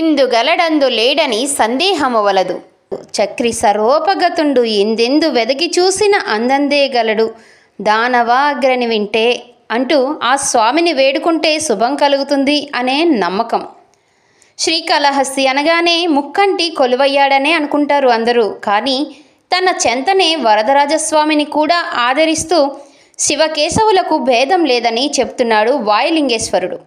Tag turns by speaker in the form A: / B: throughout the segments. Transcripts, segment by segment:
A: ఇందు గలడందు లేడని సందేహమవలదు చక్రి సరోపగతుండు ఎందెందు వెదకి చూసిన అందందే గలడు. దానవాగ్రని వింటే అంటూ ఆ స్వామిని వేడుకుంటే శుభం కలుగుతుంది అనే నమ్మకం. శ్రీకాళహస్తి అనగానే ముక్కంటి కొలువయ్యాడనే అనుకుంటారు అందరూ. కానీ తన చెంతనే వరదరాజస్వామిని కూడా ఆదరిస్తూ శివకేశవులకు భేదం లేదని చెప్తున్నాడు వాయులింగేశ్వరుడు.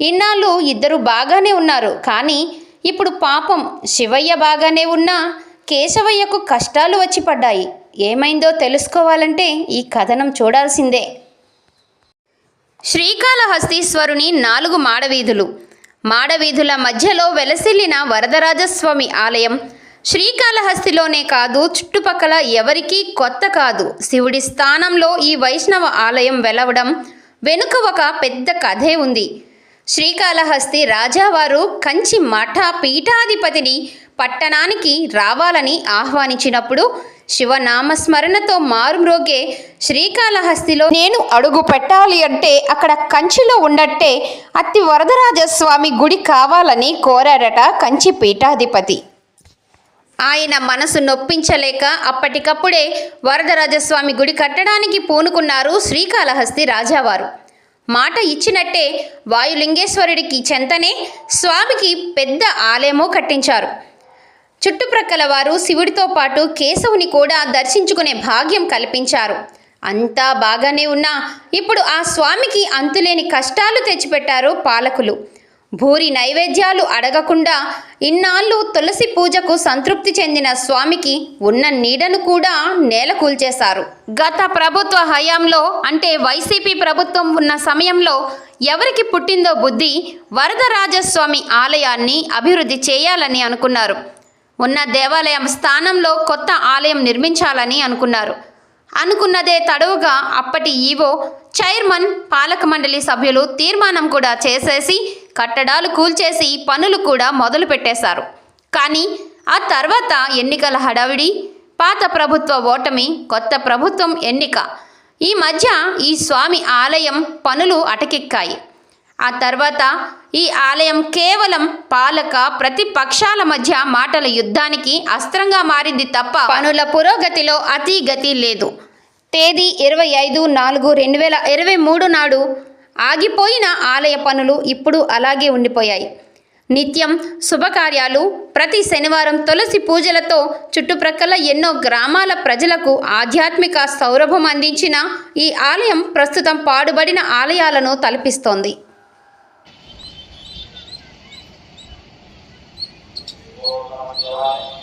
A: ఇన్నాళ్ళు ఇద్దరు బాగానే ఉన్నారు కానీ ఇప్పుడు పాపం శివయ్య బాగానే ఉన్నా కేశవయ్యకు కష్టాలు వచ్చి పడ్డాయి. ఏమైందో తెలుసుకోవాలంటే ఈ కథనం చూడాల్సిందే. శ్రీకాళహస్తీశ్వరుని నాలుగు మాడవీధులు. మాడవీధుల మధ్యలో వెలసిల్లిన వరదరాజస్వామి ఆలయం శ్రీకాళహస్తిలోనే కాదు చుట్టుపక్కల ఎవరికీ కొత్త కాదు. శివుడి స్థానంలో ఈ వైష్ణవ ఆలయం వెలవడం వెనుక ఒక పెద్ద కథే ఉంది. శ్రీకాళహస్తి రాజావారు కంచి మఠ పీఠాధిపతిని పట్టణానికి రావాలని ఆహ్వానించినప్పుడు శివనామస్మరణతో మారుమ్రోగే శ్రీకాళహస్తిలో నేను అడుగు పెట్టాలి అంటే అక్కడ కంచిలో ఉండట్టే అత్తి వరదరాజస్వామి గుడి కావాలని కోరాడట కంచి పీఠాధిపతి. ఆయన మనసు నొప్పించలేక అప్పటికప్పుడే వరదరాజస్వామి గుడి కట్టడానికి పూనుకున్నారు శ్రీకాళహస్తి రాజావారు. మాట ఇచ్చినట్టే వాయులింగేశ్వరుడికి చెంతనే స్వామికి పెద్ద ఆలయమో కట్టించారు. చుట్టుప్రక్కల వారు శివుడితో పాటు కేశవుని కూడా దర్శించుకునే భాగ్యం కల్పించారు. అంతా బాగానే ఉన్నా ఇప్పుడు ఆ స్వామికి అంతులేని కష్టాలు తెచ్చిపెట్టారు పాలకులు. భూరి నైవేద్యాలు అడగకుండా ఇన్నాళ్ళు తులసి పూజకు సంతృప్తి చెందిన స్వామికి ఉన్న నీడను కూడా నేల కూల్చేశారు. గత ప్రభుత్వ హయాంలో అంటే వైసీపీ ప్రభుత్వం ఉన్న సమయంలో ఎవరికి పుట్టిందో బుద్ధి వరదరాజస్వామి ఆలయాన్ని అభివృద్ధి చేయాలని అనుకున్నారు. ఉన్న దేవాలయం స్థానంలో కొత్త ఆలయం నిర్మించాలని అనుకున్నారు. అనుకున్నదే తడవుగా అప్పటి ఈవో చైర్మన్ పాలక మండలి సభ్యులు తీర్మానం కూడా చేసేసి కట్టడాలు కూల్చేసి పనులు కూడా మొదలు పెట్టేశారు. కానీ ఆ తర్వాత ఎన్నికల హడావిడి పాత ప్రభుత్వ ఓటమి కొత్త ప్రభుత్వం ఎన్నిక ఈ మధ్య ఈ స్వామి ఆలయం పనులు అటకెక్కాయి. ఆ తర్వాత ఈ ఆలయం కేవలం పాలక ప్రతిపక్షాల మధ్య మాటల యుద్ధానికి అస్త్రంగా మారింది తప్ప పనుల పురోగతిలో అతి గతి లేదు. తేదీ ఇరవై ఐదు నాలుగు రెండు వేల ఇరవై మూడు నాడు ఆగిపోయిన ఆలయ పనులు ఇప్పుడు అలాగే ఉండిపోయాయి. నిత్యం శుభకార్యాలు ప్రతి శనివారం తులసి పూజలతో చుట్టుప్రక్కల ఎన్నో గ్రామాల ప్రజలకు ఆధ్యాత్మిక సౌరభం అందించిన ఈ ఆలయం ప్రస్తుతం పాడుబడిన ఆలయాలను తలపిస్తోంది.
B: Pode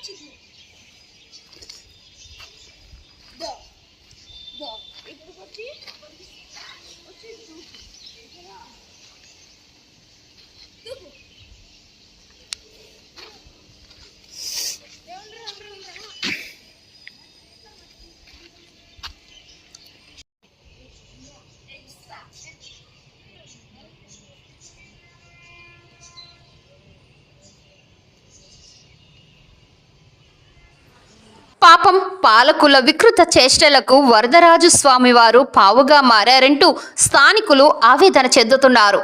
B: monte de... Dó. Dó. E por aqui...
A: పాపం పాలకుల వికృత చేష్టలకు వరదరాజు స్వామివారు పావుగా మారారంటూ స్థానికులు ఆవేదన చెందుతున్నారు.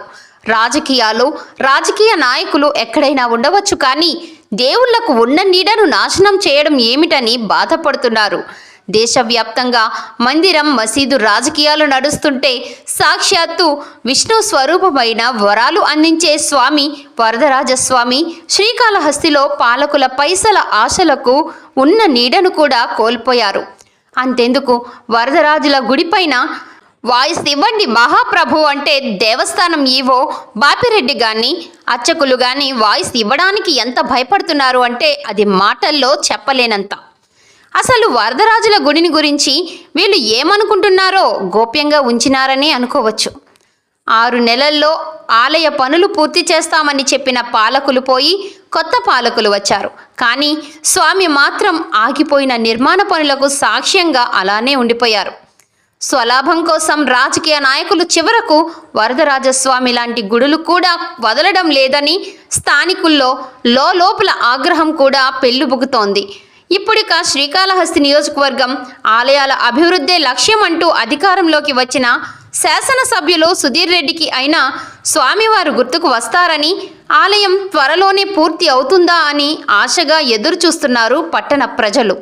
A: రాజకీయాలు రాజకీయ నాయకులు ఎక్కడైనా ఉండవచ్చు కానీ దేవుళ్ళకు ఉన్న నీడను నాశనం చేయడం ఏమిటని బాధపడుతున్నారు. దేశవ్యాప్తంగా మందిరం మసీదు రాజకీయాలు నడుస్తుంటే సాక్షాత్తు విష్ణు స్వరూపమైన వరాలు అందించే స్వామి వరదరాజస్వామి శ్రీకాళహస్తిలో పాలకుల పైసల ఆశలకు ఉన్న నీడను కూడా కోల్పోయారు. అంతెందుకు వరదరాజుల గుడిపైన వాయిస్ ఇవ్వండి మహాప్రభు అంటే దేవస్థానం ఈవో బాపిరెడ్డి గాని అర్చకులు గాని వాయిస్ ఇవ్వడానికి ఎంత భయపడుతున్నారు అంటే అది మాటల్లో చెప్పలేనంత. అసలు వరదరాజుల గుడిని గురించి వీళ్ళు ఏమనుకుంటున్నారో గోప్యంగా ఉంచినారని అనుకోవచ్చు. ఆరు నెలల్లో ఆలయ పనులు పూర్తి చేస్తామని చెప్పిన పాలకులు పోయి కొత్త పాలకులు వచ్చారు. కానీ స్వామి మాత్రం ఆగిపోయిన నిర్మాణ పనులకు సాక్ష్యంగా అలానే ఉండిపోయారు. స్వలాభం కోసం రాజకీయ నాయకులు చివరకు వరదరాజస్వామి లాంటి గుడులు కూడా వదలడం లేదని స్థానికుల్లో లోపల ఆగ్రహం కూడా పెళ్ళుబుకుతోంది ఇప్పుడిక శ్రీకాళహస్తి నియోజకవర్గం ఆలయాల అభివృద్ధే లక్ష్యం అంటూ అధికారంలోకి వచ్చిన శాసనసభ్యులు సుధీర్ రెడ్డికి అయినా స్వామివారు గుర్తుకు వస్తారని ఆలయం త్వరలోనే పూర్తి అవుతుందా అని ఆశగా ఎదురుచూస్తున్నారు పట్టణ ప్రజలు.